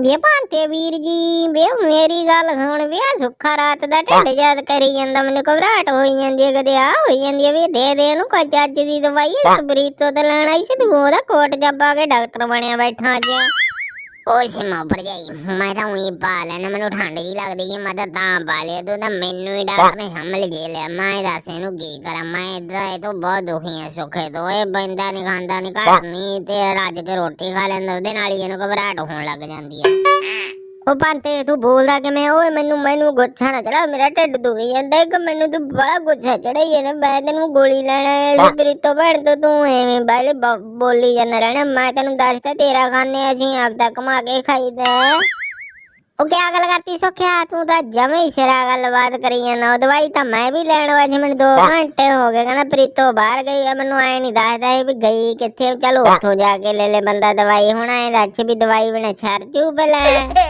ਵੇ ਭਾਂਤੇ ਵੀਰ ਜੀ ਵੇ ਮੇਰੀ ਗੱਲ ਸੁਣ ਵੇ ਸੁੱਖਾ ਰਾਤ ਦਾ ਢਿੱਡ ਯਾਦ ਕਰੀ ਜਾਂਦਾ ਮੈਨੂੰ ਘਬਰਾਹਟ ਹੋਈ ਜਾਂਦੀ ਹੈ ਕਦੇ ਆ ਹੋਈ ਜਾਂਦੀ ਹੈ ਵੀ ਦੇ ਦੇ ਇਹਨੂੰ ਕੋਈ ਚੱਜ ਦੀ ਦਵਾਈ ਇਸ ਬਰੀਤੋਂ ਤੇ ਲੈਣ ਸੀ ਤੂੰ ਉਹਦਾ ਕੋਟ ਜੱਬਾ ਕੇ ਡਾਕਟਰ ਬਣਿਆ ਬੈਠਾ ਅੱਜ ਓਏ ਸਿਮਾ ਭਰਜਾਈ ਮੈਂ ਤਾਂ ਉਹੀ ਪਾ ਲੈਣਾ, ਮੈਨੂੰ ਠੰਡ ਜੀ ਲੱਗਦੀ ਹੈ ਮੈਂ ਤਾਂ ਤਾਂ ਪਾ ਲਿਆ। ਤੂੰ ਤਾਂ ਮੈਨੂੰ ਹੀ ਡਾਕਟਰ ਨੇ ਸੰਭਲ ਜੇ ਲਿਆ। ਮੈਂ ਦੱਸ ਇਹਨੂੰ ਕੀ ਕਰਾਂ? ਮੈਂ ਇਦਾਂ, ਇਹ ਤੋਂ ਬਹੁਤ ਦੁਖੀ ਹਾਂ ਸੁੱਖੇ ਤੋਂ। ਇਹ ਬੰਦਾ ਨਹੀਂ ਖਾਂਦਾ ਨਹੀਂ ਘੱਟ ਨਹੀਂ ਤੇ ਰੱਜ ਕੇ ਰੋਟੀ ਖਾ ਲੈਂਦਾ, ਉਹਦੇ ਨਾਲ ਹੀ ਇਹਨੂੰ ਘਬਰਾਹਟ ਹੋਣ ਲੱਗ ਜਾਂਦੀ ਹੈ ਉਹ ਭਾਂਤੇ ਤੂੰ ਬੋਲਦਾ ਕਿਵੇਂ ਓਏ ਮੈਨੂੰ ਮੈਨੂੰ ਗੁੱਸਾ ਨਾ ਚੜਾ ਮੇਰਾ ਢਿੱਡ ਦੁਖੀ ਜਾਂਦਾ ਕਿ ਮੈਨੂੰ ਤੂੰ ਬੜਾ ਗੁੱਸਾ ਚੜਾਈ ਜਾਂਦਾ ਮੈਂ ਤੈਨੂੰ ਗੋਲੀ ਲੈਣ ਆਇਆ ਸੀ ਬਰੀਤੋਂ ਭੈਣ ਤੋਂ ਤੂੰ ਐਵੇਂ ਬਾਲੇ ਬੋਲੀ ਜਾਂਦਾ ਰਹਿਣਾ। ਮੈਂ ਤੈਨੂੰ ਦੱਸਦਾ ਤੇਰਾ ਖਾਣੇ ਅਸੀਂ ਆਪ ਤੱਕ ਕਮਾ ਕੇ ਖਾਈਦਾ ਉਹ ਕਿਆ ਗੱਲ ਕਰਤੀ ਸੁਖਿਆ? ਤੂੰ ਤਾਂ ਜਮੇ ਹੀ ਸਿਰਾ ਗੱਲਬਾਤ ਕਰੀ ਜਾਂਦਾ। ਉਹ ਦਵਾਈ ਤਾਂ ਮੈਂ ਵੀ ਲੈਣ ਵਾਜੀ ਮੈਨੂੰ 2 ਘੰਟੇ ਹੋ ਗਏ। ਕਹਿੰਦਾ ਪ੍ਰੀਤੋ ਬਾਹਰ ਗਈ ਆ ਮੈਨੂੰ ਐ ਨਹੀਂ ਦੱਸਦਾ ਇਹ ਵੀ ਗਈ ਕਿੱਥੇ। ਚਲੋ ਉੱਥੋਂ ਜਾ ਕੇ ਲੈ ਲੈ ਬੰਦਾ ਦਵਾਈ। ਹੁਣ ਐ ਦੱਸ ਵੀ ਦਵਾਈ ਬਿਨਾ ਛਰ ਜੂ ਪਹਿਲਾਂ